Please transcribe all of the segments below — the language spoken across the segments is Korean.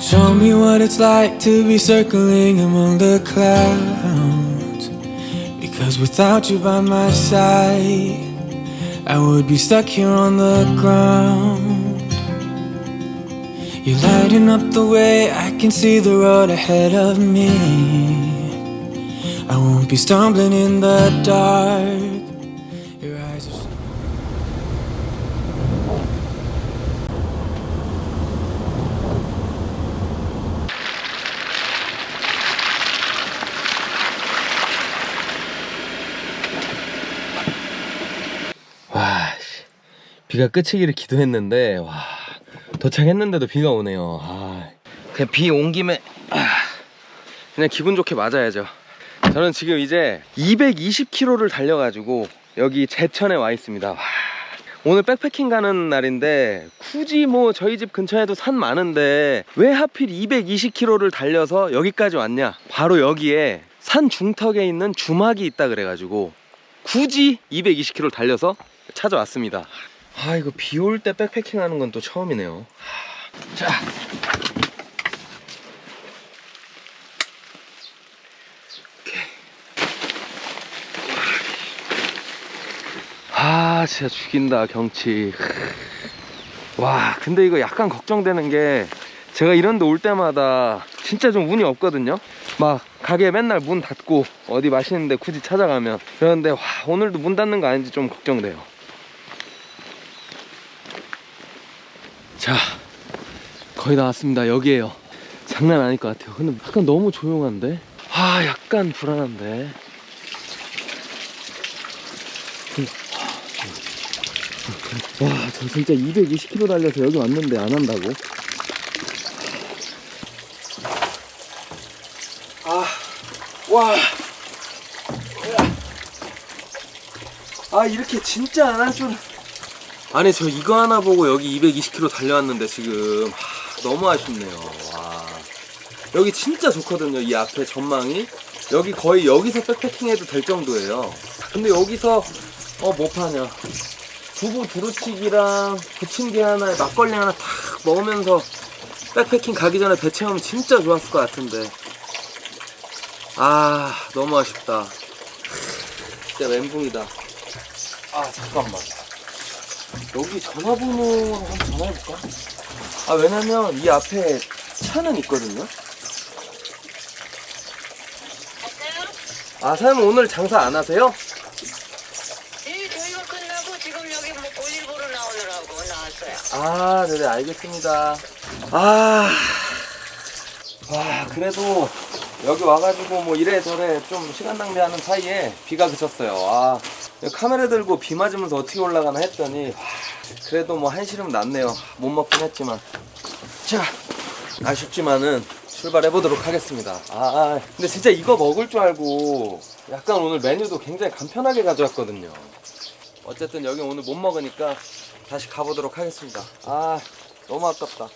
Show me what it's like to be circling among the clouds. Because without you by my side, I would be stuck here on the ground. You're lighting up the way, I can see the road ahead of me. I won't be stumbling in the dark. 비가 그치기를 기도했는데, 와, 도착했는데도 비가 오네요. 아, 그냥 비 온 김에, 아, 그냥 기분 좋게 맞아야죠. 저는 지금 이제 220km를 달려가지고, 여기 제천에 와 있습니다. 와, 오늘 백패킹 가는 날인데, 굳이 뭐 저희 집 근처에도 산 많은데, 왜 하필 220km를 달려서 여기까지 왔냐? 바로 여기에 산 중턱에 있는 주막이 있다 그래가지고, 굳이 220km 달려서 찾아왔습니다. 아 이거 비 올 때 백패킹 하는 건 또 처음이네요. 하, 자. 오케이. 아 진짜 죽인다 경치. 와 근데 이거 약간 걱정되는 게 제가 이런 데 올 때마다 진짜 좀 운이 없거든요. 막 가게 맨날 문 닫고 어디 맛있는 데 굳이 찾아가면 그런데 와 오늘도 문 닫는 거 아닌지 좀 걱정돼요 자 거의 나왔습니다. 여기에요. 장난 아닐 것 같아요. 근데 약간 너무 조용한데? 아 약간 불안한데. 와 저 진짜 220km 달려서 여기 왔는데 안 한다고? 와. 아 이렇게 진짜 안 할 줄. 아니 저 이거 하나 보고 여기 220km 달려왔는데 지금 하, 너무 아쉽네요. 와. 여기 진짜 좋거든요. 이 앞에 전망이. 여기 거의 여기서 백패킹해도 될 정도예요. 근데 여기서 어 뭐 파냐. 두부 두루치기랑 부침개 하나에 막걸리 하나 탁 먹으면서 백패킹 가기 전에 배 채우면 진짜 좋았을 것 같은데. 아 너무 아쉽다 진짜 멘붕이다 아 잠깐만 여기 전화번호 한번 전화해볼까? 아 왜냐면 이 앞에 차는 있거든요 아 사장님 오늘 장사 안 하세요? 예, 저희가 끝나고 지금 여기 뭐 볼일 보러 나오느라고 나왔어요. 아 네네 알겠습니다 아 와, 그래도 여기 와가지고 뭐 이래저래 좀 시간 낭비하는 사이에 비가 그쳤어요. 아, 카메라 들고 비 맞으면서 어떻게 올라가나 했더니, 와, 그래도 뭐 한시름 났네요. 못 먹긴 했지만. 자, 아쉽지만은 출발해 보도록 하겠습니다. 아, 근데 진짜 이거 먹을 줄 알고 약간 오늘 메뉴도 굉장히 간편하게 가져왔거든요. 어쨌든 여기 오늘 못 먹으니까 다시 가보도록 하겠습니다. 아, 너무 아깝다.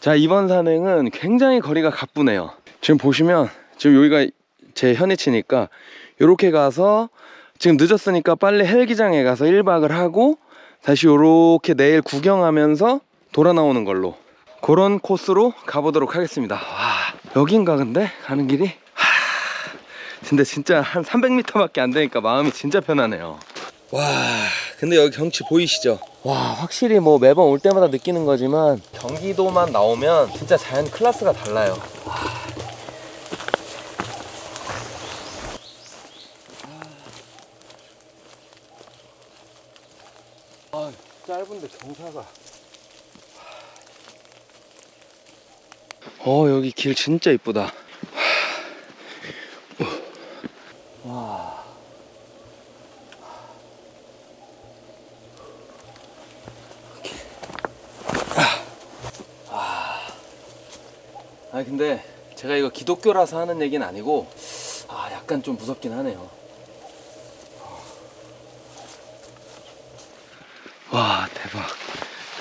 자 이번 산행은 굉장히 거리가 가쁘네요 지금 보시면 지금 여기가 제 현위치니까 이렇게 가서 지금 늦었으니까 빨리 헬기장에 가서 1박을 하고 다시 이렇게 내일 구경하면서 돌아 나오는 걸로 그런 코스로 가보도록 하겠습니다. 와 여긴가 근데? 가는 길이? 하, 근데 진짜 한 300m밖에 안 되니까 마음이 진짜 편하네요. 와 근데 여기 경치 보이시죠? 와 확실히 뭐 매번 올 때마다 느끼는 거지만 경기도만 나오면 진짜 자연 클래스가 달라요. 와. 아 짧은데 경사가. 어 여기 길 진짜 이쁘다. 와. 아니 근데 제가 이거 기독교라서 하는 얘기는 아니고 아 약간 좀 무섭긴 하네요. 와 대박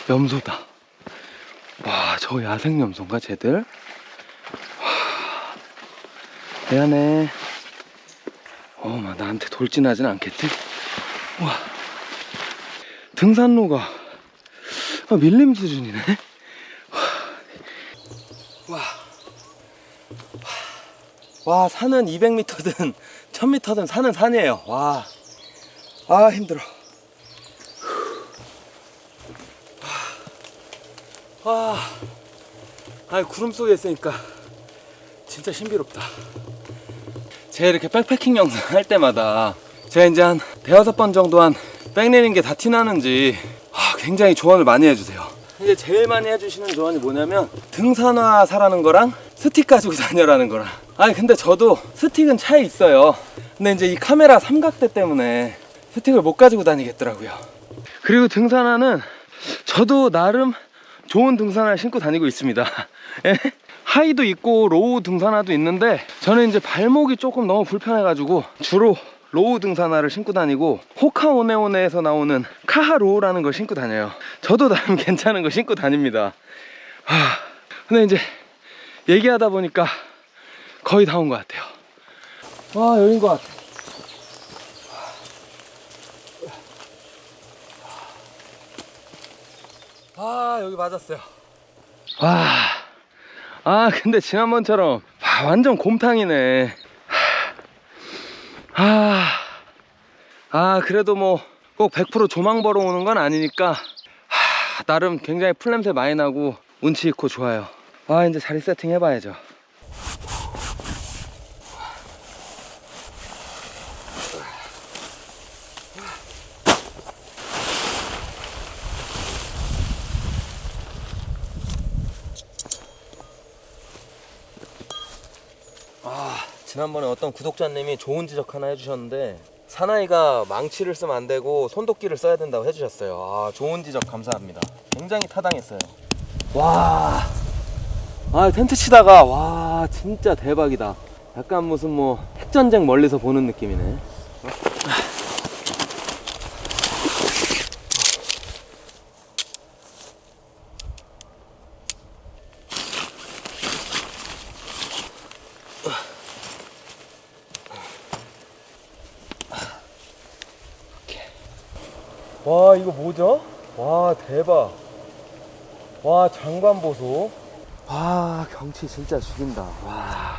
염소다. 와 저 야생 염소인가 쟤들? 와 미안해. 어마 나한테 돌진하진 않겠지? 와 등산로가 아, 밀림 수준이네. 와. 와, 산은 200m든 1000m든 산은 산이에요. 와. 아, 힘들어. 와. 아, 구름 속에 있으니까 진짜 신비롭다. 제가 이렇게 백패킹 영상 할 때마다 제가 이제 한 대여섯 번 정도 한 백내린 게 다 티나는지 아, 굉장히 조언을 많이 해주세요. 이제 제일 많이 해주시는 조언이 뭐냐면 등산화 사라는 거랑 스틱 가지고 다녀라는 거랑 아니 근데 저도 스틱은 차에 있어요. 근데 이제 이 카메라 삼각대 때문에 스틱을 못 가지고 다니겠더라고요. 그리고 등산화는 저도 나름 좋은 등산화를 신고 다니고 있습니다. 예? 하이도 있고 로우 등산화도 있는데 저는 이제 발목이 조금 너무 불편해 가지고 주로 로우 등산화를 신고 다니고 호카오네오네에서 나오는 카하로우라는 걸 신고 다녀요. 저도 나름 괜찮은 거 신고 다닙니다. 하, 근데 이제 얘기하다 보니까 거의 다 온 것 같아요. 와 여긴 것 같아. 아 여기 맞았어요. 와. 아 근데 지난번처럼 와, 완전 곰탕이네. 아, 아 그래도 뭐 꼭 100% 조망 보러 오는 건 아니니까. 하, 나름 굉장히 풀냄새 많이 나고 운치 있고 좋아요. 아 이제 자리 세팅 해봐야죠 아, 지난번에 어떤 구독자님이 좋은 지적 하나 해주셨는데 사나이가 망치를 쓰면 안 되고 손도끼를 써야 된다고 해주셨어요. 아, 좋은 지적 감사합니다. 굉장히 타당했어요. 와, 아 텐트 치다가 와 진짜 대박이다. 약간 무슨 뭐 핵전쟁 멀리서 보는 느낌이네. 와 이거 뭐죠? 와 대박. 와 장관 보소. 와 경치 진짜 죽인다. 와.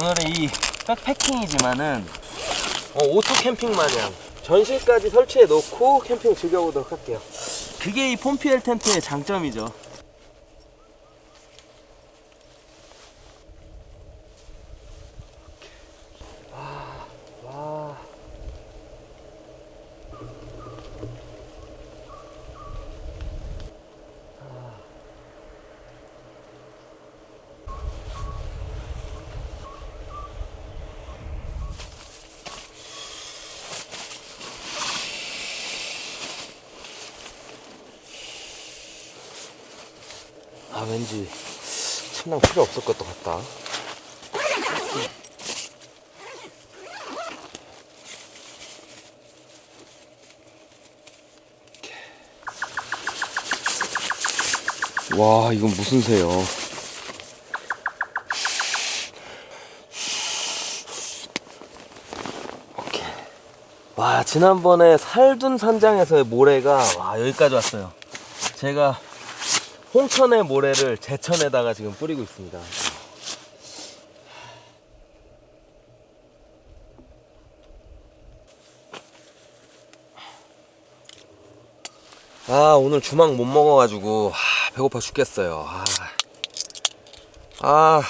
오늘은 이 백패킹이지만은 어, 오토 캠핑 마냥. 전실까지 설치해 놓고 캠핑 즐겨보도록 할게요. 그게 이 폼피엘 텐트의 장점이죠 아 왠지 침낭 필요 없을 것도 같다. 와 이건 무슨 새요? 오케이. 와 지난번에 살둔 산장에서의 모래가 와 여기까지 왔어요. 제가 홍천의 모래를 제천에다가 지금 뿌리고 있습니다. 아 오늘 주막 못 먹어가지고 아, 배고파 죽겠어요. 아, 아.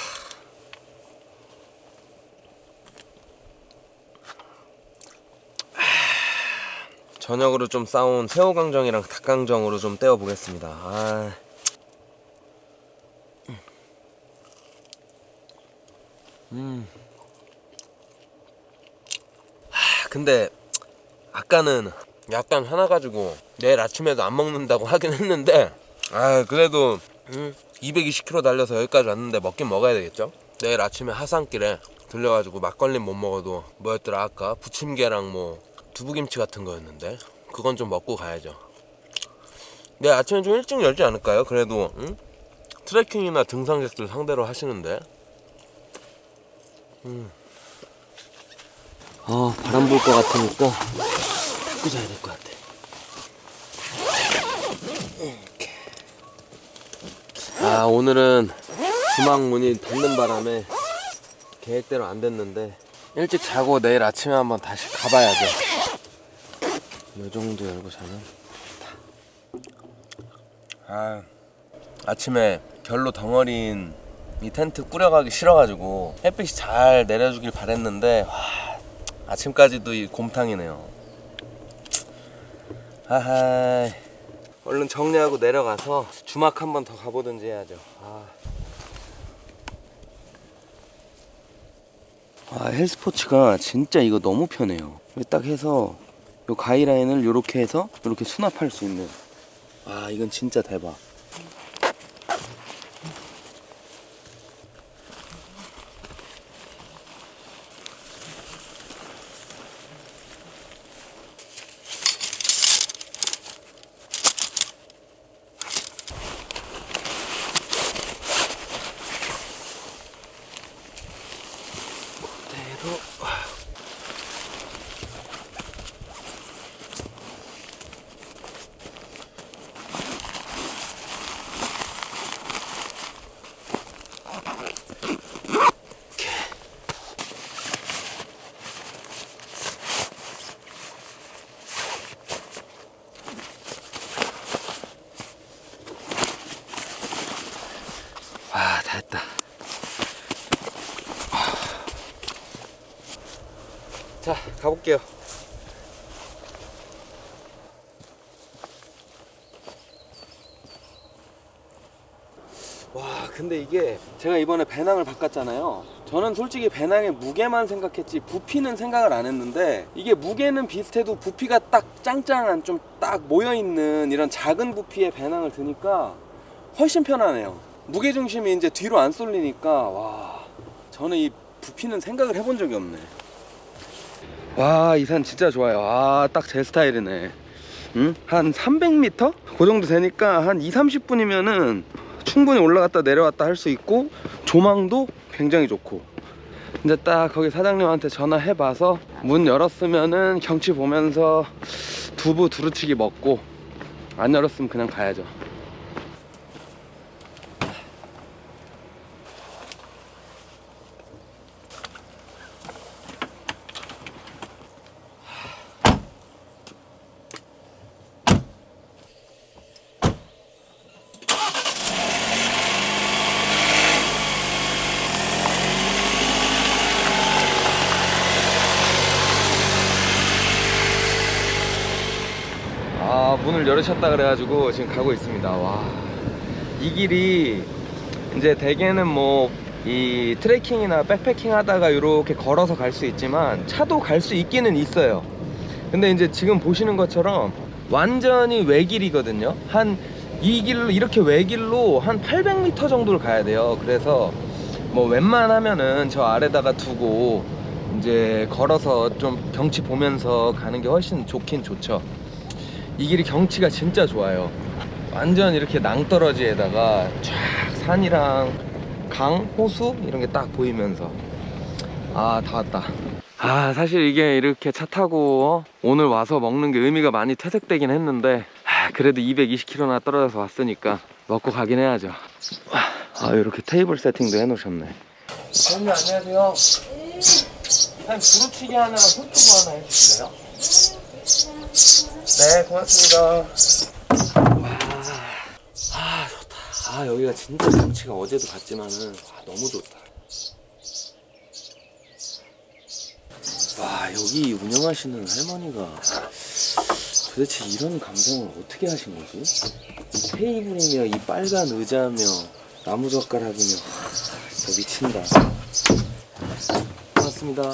저녁으로 좀 싸온 새우강정이랑 닭강정으로 좀 때워 보겠습니다. 아. 음. 하, 근데 아까는 약간 화나가지고 내일 아침에도 안 먹는다고 하긴 했는데 아 그래도 음, 220km 달려서 여기까지 왔는데 먹긴 먹어야 되겠죠? 내일 아침에 하산길에 들려가지고 막걸리 못 먹어도 뭐였더라 아까 부침개랑 뭐 두부김치 같은 거였는데 그건 좀 먹고 가야죠. 내일 아침에 좀 일찍 열지 않을까요? 그래도 응? 트레킹이나 등산객들 상대로 하시는데 응. 아 바람 불 것 같으니까 끄고 자야 될 것 같아. 아 오늘은 주막 문이 닫는 바람에 계획대로 안 됐는데 일찍 자고 내일 아침에 한번 다시 가봐야 돼. 요 정도 열고 자면 아 아침에 결로 덩어리인 이 텐트 꾸려가기 싫어가지고 햇빛이 잘 내려주길 바랬는데 와, 아침까지도 이 곰탕이네요. 아하 얼른 정리하고 내려가서 주막 한 번 더 가보든지 해야죠. 아. 아 헬스포츠가 진짜 이거 너무 편해요. 딱 해서 요 가이라인을 이렇게 해서 이렇게 수납할 수 있는. 아 이건 진짜 대박. 그대로. 와, 다 했다. 자, 가볼게요. 와, 근데 이게 제가 이번에 배낭을 바꿨잖아요. 저는 솔직히 배낭의 무게만 생각했지 부피는 생각을 안 했는데 이게 무게는 비슷해도 부피가 딱 짱짱한 좀 딱 모여 있는 이런 작은 부피의 배낭을 드니까 훨씬 편하네요. 무게 중심이 이제 뒤로 안 쏠리니까 와, 저는 이 부피는 생각을 해본 적이 없네. 와, 이 산 진짜 좋아요. 아, 딱 제 스타일이네. 응? 한 300m? 그 정도 되니까 한 2, 30분이면은 충분히 올라갔다 내려왔다 할 수 있고 조망도 굉장히 좋고 이제 딱 거기 사장님한테 전화해봐서 문 열었으면은 경치 보면서 두부 두루치기 먹고 안 열었으면 그냥 가야죠. 아 문을 열으셨다 그래가지고 지금 가고 있습니다. 와이 길이 이제 대개는 뭐 이 트레킹이나 백패킹 하다가 이렇게 걸어서 갈 수 있지만 차도 갈 수 있기는 있어요. 근데 이제 지금 보시는 것처럼 완전히 외길이거든요. 한 이 길로 이렇게 외길로 한 800m 정도를 가야 돼요. 그래서 뭐 웬만하면은 저 아래다가 두고 이제 걸어서 좀 경치 보면서 가는 게 훨씬 좋긴 좋죠 이 길이 경치가 진짜 좋아요. 완전 이렇게 낭떠러지에다가 쫙 산이랑 강, 호수 이런 게 딱 보이면서 아 다 왔다. 아 사실 이게 이렇게 차 타고 어? 오늘 와서 먹는 게 의미가 많이 퇴색되긴 했는데 아, 그래도 220km나 떨어져서 왔으니까 먹고 가긴 해야죠. 아 이렇게 테이블 세팅도 해놓으셨네. 선생님 안녕하세요. 한 두루치기 하나랑 소뚜부 하나 해주실래요? 네, 고맙습니다. 와, 아 좋다. 아 여기가 진짜 경치가 어제도 봤지만은 와, 너무 좋다. 와 여기 운영하시는 할머니가 도대체 이런 감성을 어떻게 하신 거지? 이 테이블이며 이 빨간 의자며 나무 젓가락이며 하, 진짜 미친다. 고맙습니다.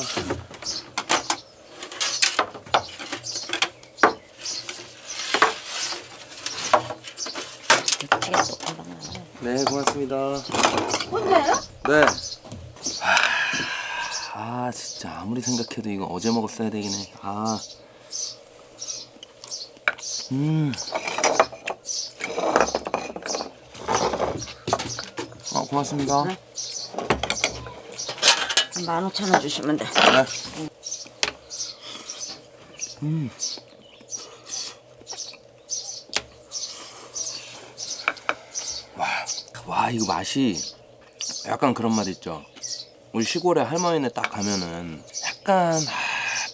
네, 고맙습니다. 혼자요? 네. 아, 아, 진짜 아무리 생각해도 이거 어제 먹었어야 되긴 해. 아. 음. 아, 고맙습니다. 네. 15,000원 주시면 돼. 음. 와, 이거 맛이 약간 그런 맛 있죠. 우리 시골에 할머니네 딱 가면은 약간 아,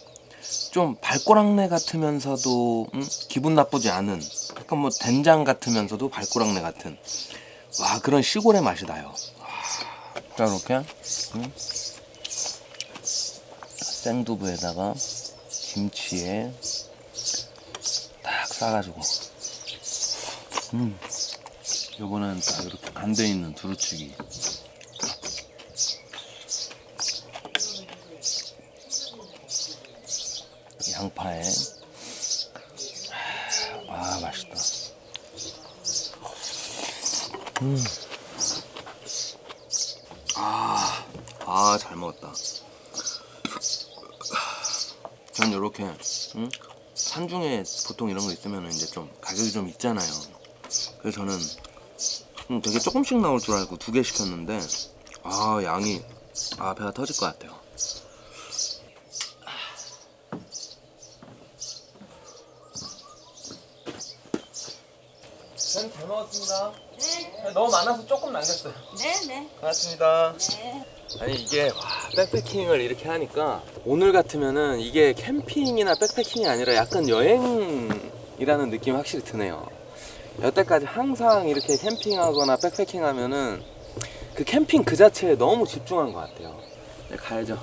좀 발꼬락내 같으면서도 음, 기분 나쁘지 않은 약간 뭐 된장 같으면서도 발꼬락내 같은 와 그런 시골의 맛이 나요. 와, 자 이렇게 음. 생두부에다가 김치에 딱 싸가지고 음 요거는 딱 이렇게 간대 있는 두루치기. 양파에. 아 맛있다. 음. 음아 아 잘 먹었다. 전 요렇게 응? 산중에 보통 이런 거 있으면 이제 좀 가격이 좀 있잖아요. 그래서 저는 음, 되게 조금씩 나올 줄 알고 두 개 시켰는데 아 양이 아 배가 터질 것 같아요 전잘 먹었습니다 너무 많아서 조금 남겼어요 네 네. 고맙습니다 네. 아니 이게 와, 백패킹을 이렇게 하니까 오늘 같으면은 이게 캠핑이나 백패킹이 아니라 약간 여행이라는 느낌이 확실히 드네요. 여태까지 항상 이렇게 캠핑하거나 백패킹 하면은 그 캠핑 그 자체에 너무 집중한 것 같아요. 네, 가야죠.